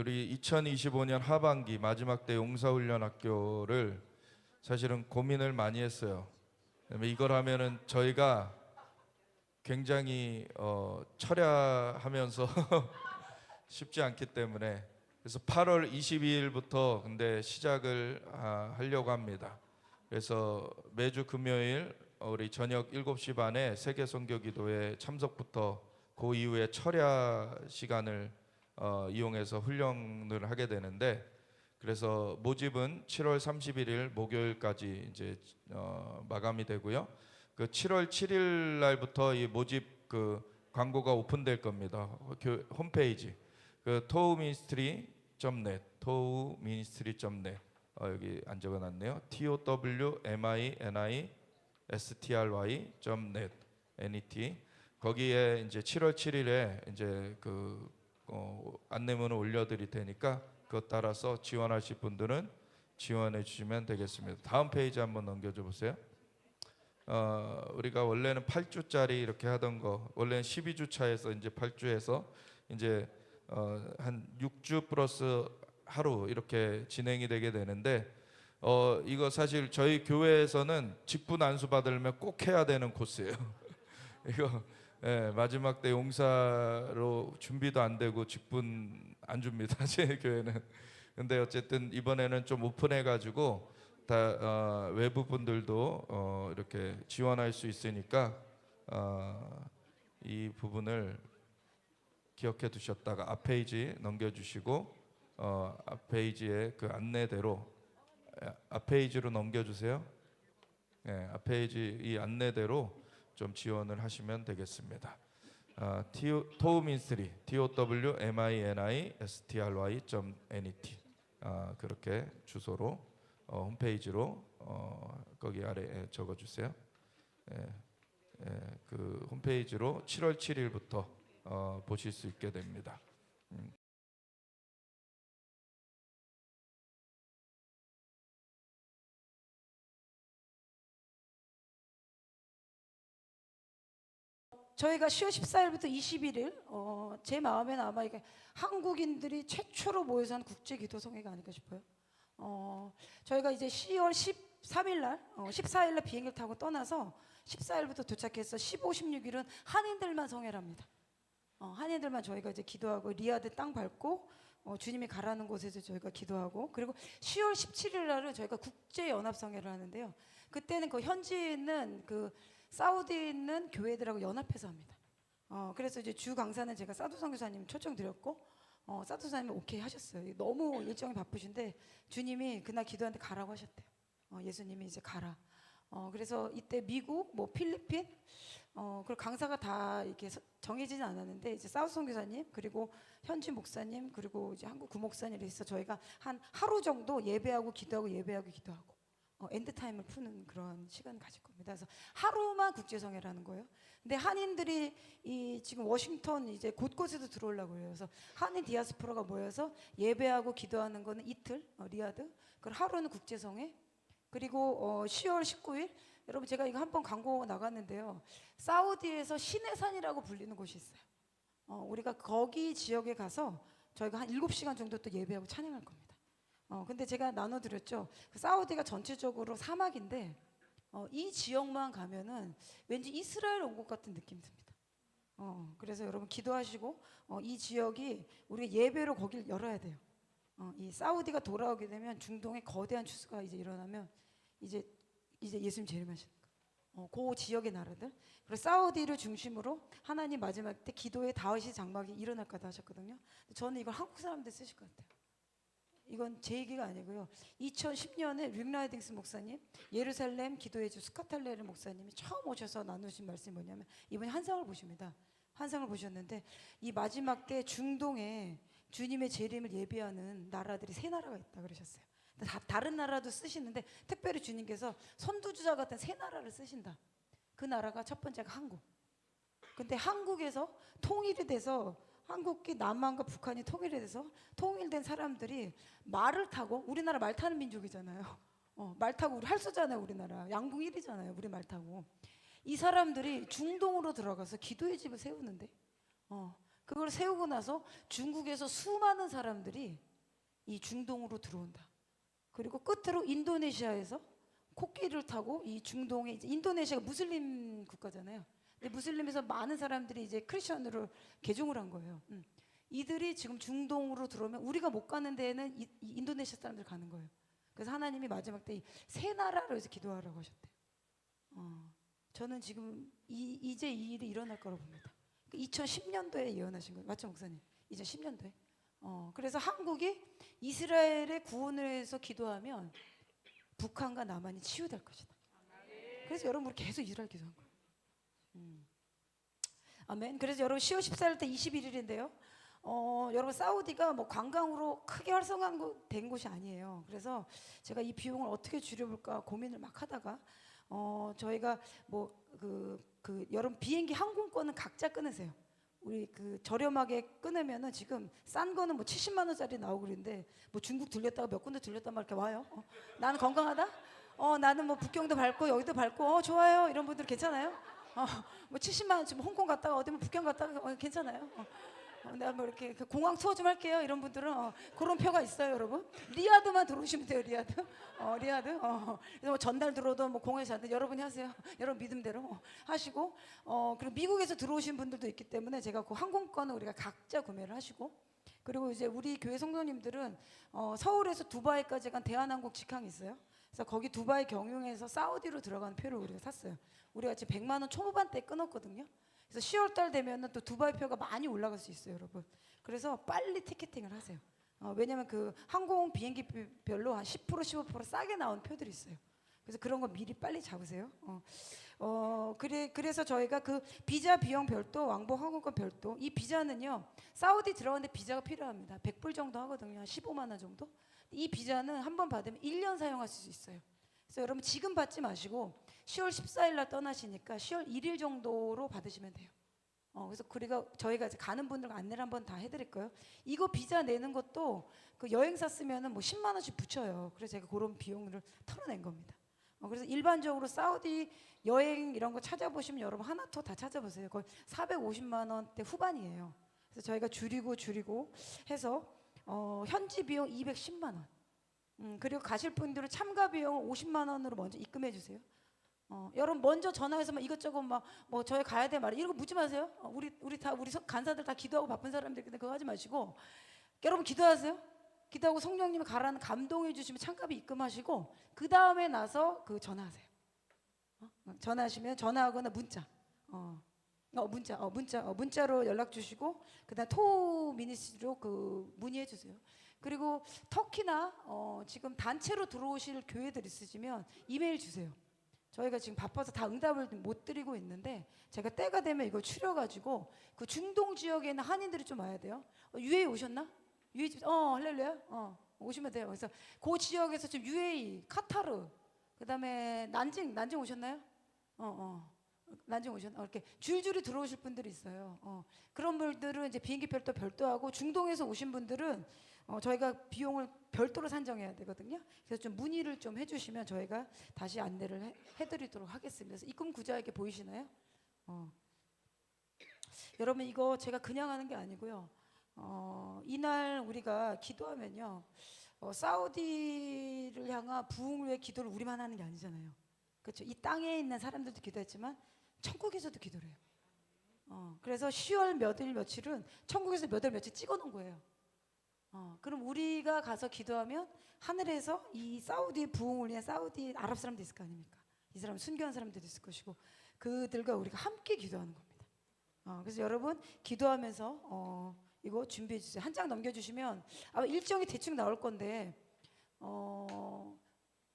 우리 2025년 하반기 마지막 때 용사훈련 학교를 사실은 고민을 많이 했어요. 이걸 하면은 저희가 굉장히 어, 철야하면서 쉽지 않기 때문에 그래서 8월 22일부터 근데 시작을 아, 하려고 합니다. 그래서 매주 금요일 어, 우리 저녁 7시 반에 세계 선교 기도회 참석부터 그 이후에 철야 시간을 어, 이용해서 훈련을 하게 되는데 그래서 모집은 7월 31일 목요일까지 이제 어, 마감이 되고요. 그 7월 7일 날부터 이 모집 그 광고가 오픈될 겁니다. 교, 홈페이지 그 to우ministry.net to우ministry.net 어, 여기 안 적어놨네요. t o w m i n i s t r y.net net 거기에 이제 7월 7일에 이제 그 어, 안내문을 올려드릴 테니까 그것 따라서 지원하실 분들은 지원해 주시면 되겠습니다. 다음 페이지 한번 넘겨줘 보세요. 어, 우리가 원래는 8주짜리 이렇게 하던 거 원래는 12주 차에서 이제 8주에서 이제 어, 한 6주 플러스 하루 이렇게 진행이 되게 되는데 어, 이거 사실 저희 교회에서는 직분 안수 받으려면 꼭 해야 되는 코스예요. 이거 예, 마지막 때 용사로 준비도 안 되고 직분 안 줍니다. 제 교회는. 근데 어쨌든 이번에는 좀 오픈해 가지고 다 어, 외부 분들도 어, 이렇게 지원할 수 있으니까 어, 이 부분을 기억해 두셨다가 앞 페이지 넘겨 주시고 어, 앞 페이지에 그 안내대로 예, 앞 페이지로 넘겨 주세요. 예, 앞 페이지 이 안내대로 좀 지원을 하시면 되겠습니다. 아, 토우민스리 T O W M I N I S T R Y n e t 아, 그렇게 주소로 어, 홈페이지로 어, 거기 아래에 적어주세요. 예, 예, 그 홈페이지로 7월 7일부터 어, 보실 수 있게 됩니다. 음. 저희가 10월 14일부터 21일 어, 제 마음에는 아마 이게 한국인들이 최초로 모여서 한 국제 기도 성회가 아닐까 싶어요. 어, 저희가 이제 10월 13일 날, 어, 14일 날 비행기를 타고 떠나서 14일부터 도착해서 15, 16일은 한인들만 성회랍니다. 어, 한인들만 저희가 이제 기도하고 리아드 땅 밟고 어, 주님이 가라는 곳에서 저희가 기도하고 그리고 10월 17일 날은 저희가 국제 연합 성회를 하는데요. 그때는 그 현지에 있는 그 사우디에 있는 교회들하고 연합해서 합니다. 어, 그래서 이제 주 강사는 제가 사두 선교사님 초청 드렸고 어, 사두 선교사님이 오케이 하셨어요. 너무 일정이 바쁘신데 주님이 그날 기도하는데 가라고 하셨대요. 어, 예수님이 이제 가라. 어, 그래서 이때 미국, 뭐 필리핀, 어, 그리고 강사가 다 이렇게 서- 정해지진 않았는데 이제 사우스 선교사님 그리고 현지 목사님 그리고 이제 한국 구목사님 이래서 저희가 한 하루 정도 예배하고 기도하고 예배하고 기도하고 어, 엔드 타임을 푸는 그런 시간 가질 겁니다. 그래서 하루만 국제성회라는 거예요. 근데 한인들이 이 지금 워싱턴 이제 곳곳에도 들어오려고 해요. 그래서 한인 디아스포라가 모여서 예배하고 기도하는 거는 이틀 어, 리아드. 그리고 하루는 국제성회. 그리고 어, 10월 19일 여러분 제가 이거 한 번 광고 나갔는데요. 사우디에서 신의 산이라고 불리는 곳이 있어요. 어, 우리가 거기 지역에 가서 저희가 한 7시간 정도 또 예배하고 찬양할 겁니다. 어, 근데 제가 나눠드렸죠. 그 사우디가 전체적으로 사막인데 어, 이 지역만 가면은 왠지 이스라엘 온 것 같은 느낌이 듭니다. 어, 그래서 여러분 기도하시고 어, 이 지역이 우리가 예배로 거길 열어야 돼요. 어, 이 사우디가 돌아오게 되면 중동에 거대한 추수가 이제 일어나면 이제 이제 예수님 재림하시는 거. 어, 그 지역의 나라들. 그리고 사우디를 중심으로 하나님 마지막 때 기도의 다윗이 장막이 일어날 거다 하셨거든요. 저는 이걸 한국 사람들 쓰실 것 같아요. 이건 제 얘기가 아니고요. 2010년에 릭라이딩스 목사님, 예루살렘 기도의 주 스카탈레르 목사님이 처음 오셔서 나누신 말씀이 뭐냐면 이번에 한상을 보십니다. 한상을 보셨는데 이 마지막 때 중동에 주님의 재림을 예비하는 나라들이 세 나라가 있다 그러셨어요. 다, 다른 나라도 쓰시는데 특별히 주님께서 선두주자 같은 세 나라를 쓰신다. 그 나라가 첫 번째가 한국. 근데 한국에서 통일이 돼서 한국이 남한과 북한이 통일이 돼서 통일된 사람들이 말을 타고 우리나라 말 타는 민족이잖아요. 어, 말 타고 우리 할 수잖아요, 우리나라. 양궁 1위잖아요, 우리 말 타고. 이 사람들이 중동으로 들어가서 기도의 집을 세우는데 어, 그걸 세우고 나서 중국에서 수많은 사람들이 이 중동으로 들어온다. 그리고 끝으로 인도네시아에서 코끼리를 타고 이 중동에 인도네시아가 무슬림 국가잖아요. 근데 무슬림에서 많은 사람들이 이제 크리스천으로 개종을 한 거예요. 음. 이들이 지금 중동으로 들어오면 우리가 못 가는 데에는 이, 이 인도네시아 사람들 가는 거예요. 그래서 하나님이 마지막 때 세 나라로 해서 기도하라고 하셨대요. 어, 저는 지금 이, 이제 이 일이 일어날 거라고 봅니다. 2010년도에 예언하신 거예요. 맞죠, 목사님? 2010년도에. 어, 그래서 한국이 이스라엘의 구원을 위해서 기도하면 북한과 남한이 치유될 것이다. 그래서 여러분 우리 계속 이스라엘 기도한 거예요. 음. 아멘. 그래서 여러분 10월 14일 때 21일인데요. 어, 여러분 사우디가 뭐 관광으로 크게 활성화된 곳이 아니에요. 그래서 제가 이 비용을 어떻게 줄여볼까 고민을 막 하다가 어, 저희가 뭐그 그 여러분 비행기 항공권은 각자 끊으세요. 우리 그 저렴하게 끊으면은 지금 싼 거는 뭐 70만 원짜리 나오고 그러는데 뭐 중국 들렸다가 몇 군데 들렸다 막 이렇게 와요. 어, 나는 건강하다. 어 나는 뭐 북경도 밟고 여기도 밟고 어 좋아요 이런 분들 괜찮아요? 어 뭐 70만 원 지금 홍콩 갔다가 어디 뭐 북경 갔다가 어, 괜찮아요? 어. 어, 내가 뭐 이렇게 그 공항 투어 좀 할게요. 이런 분들은 어, 그런 표가 있어요, 여러분. 리아드만 들어오시면 돼요, 리아드. 어, 리아드. 어. 그래서 뭐 전달 들어도 뭐 공항에서 하든 여러분이 하세요. 여러분 믿음대로 어, 하시고 어, 그리고 미국에서 들어오신 분들도 있기 때문에 제가 그 항공권을 우리가 각자 구매를 하시고 그리고 이제 우리 교회 성도님들은 어, 서울에서 두바이까지 간 대한항공 직항이 있어요. 그래서 거기 두바이 경유해서 사우디로 들어가는 표를 우리가 샀어요. 우리가 지금 100만 원 초반대 끊었거든요. 그래서 10월 달 되면은 또 두바이 표가 많이 올라갈 수 있어요, 여러분. 그래서 빨리 티켓팅을 하세요. 어, 왜냐면 그 항공 비행기 별로 한 10% 15% 싸게 나온 표들이 있어요. 그래서 그런 거 미리 빨리 잡으세요. 어, 어 그래 그래서 저희가 그 비자 비용 별도, 왕복 항공권 별도. 이 비자는요 사우디 들어가는데 비자가 필요합니다. 100불 정도 하거든요, 한 15만 원 정도. 이 비자는 한 번 받으면 1년 사용하실 수 있어요. 그래서 여러분 지금 받지 마시고 10월 14일 날 떠나시니까 10월 1일 정도로 받으시면 돼요. 어, 그래서 우리가 저희가 이제 가는 분들 안내를 한번 다 해드릴 거예요. 이거 비자 내는 것도 그 여행사 쓰면은 뭐 10만 원씩 붙여요. 그래서 제가 그런 비용을 털어낸 겁니다. 어, 그래서 일반적으로 사우디 여행 이런 거 찾아보시면 여러분 하나토 다 찾아보세요. 거의 450만 원대 후반이에요. 그래서 저희가 줄이고 줄이고 해서 어, 현지 비용 210만 원. 음, 그리고 가실 분들은 참가 비용 50만 원으로 먼저 입금해 주세요. 어, 여러분 먼저 전화해서 막 이것저것 막 뭐 저희 가야 돼 말이야 이런 거 묻지 마세요. 어, 우리 우리 다 우리 석- 간사들 다 기도하고 바쁜 사람들 근데 그거 하지 마시고 여러분 기도하세요. 기도하고 성령님이 가라는 감동해 주시면 참가비 입금하시고 그 다음에 나서 그 전화하세요. 어? 어, 전화하시면 전화하거나 문자. 어. 어 문자 어 문자 어 문자로 연락 주시고 그다음 토 미니스트리로 그 문의해 주세요. 그리고 터키나 어 지금 단체로 들어오실 교회들 있으시면 이메일 주세요. 저희가 지금 바빠서 다 응답을 못 드리고 있는데 제가 때가 되면 이걸 추려가지고 그 중동 지역에 있는 한인들이 좀 와야 돼요. 어, UAE 오셨나? UAE 어 할렐루야 어 오시면 돼요. 그래서 그 지역에서 지금 UAE, 카타르, 그다음에 난징 난징 오셨나요? 어 어. 난징 오셨 어, 이렇게 줄줄이 들어오실 분들이 있어요. 어, 그런 분들은 이제 비행기 별도 별도 하고 중동에서 오신 분들은 어, 저희가 비용을 별도로 산정해야 되거든요. 그래서 좀 문의를 좀 해주시면 저희가 다시 안내를 해, 해드리도록 하겠습니다. 그래서 입금 구자에게 보이시나요? 어. 여러분 이거 제가 그냥 하는 게 아니고요. 어, 이날 우리가 기도하면요, 어, 사우디를 향한 부흥을 위해 기도를 우리만 하는 게 아니잖아요. 그렇죠? 이 땅에 있는 사람들도 기도했지만 천국에서도 기도를 해요. 어, 그래서 10월 몇 일 며칠은 천국에서 몇월 며칠 찍어 놓은 거예요. 어, 그럼 우리가 가서 기도하면 하늘에서 이 사우디 부흥을 위한 사우디 아랍 사람도 있을 거 아닙니까? 이 사람 순교한 사람들도 있을 것이고 그들과 우리가 함께 기도하는 겁니다. 어, 그래서 여러분 기도하면서 어, 이거 준비해 주세요. 한 장 넘겨주시면 아마 일정이 대충 나올 건데 어,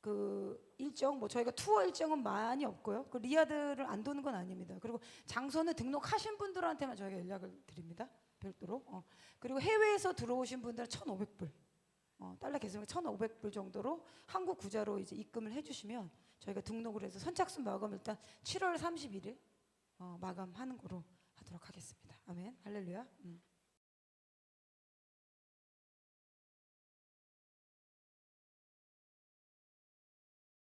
그 일정 뭐 저희가 투어 일정은 많이 없고요. 그 리아드를 안 도는 건 아닙니다. 그리고 장소는 등록하신 분들한테만 저희가 연락을 드립니다. 별도로. 어. 그리고 해외에서 들어오신 분들은 1,500불. 어, 달러 계산금 1,500불 정도로 한국 구자로 이제 입금을 해 주시면 저희가 등록을 해서 선착순 마감 일단 7월 31일 어, 마감하는 거로 하도록 하겠습니다. 아멘. 할렐루야. 음.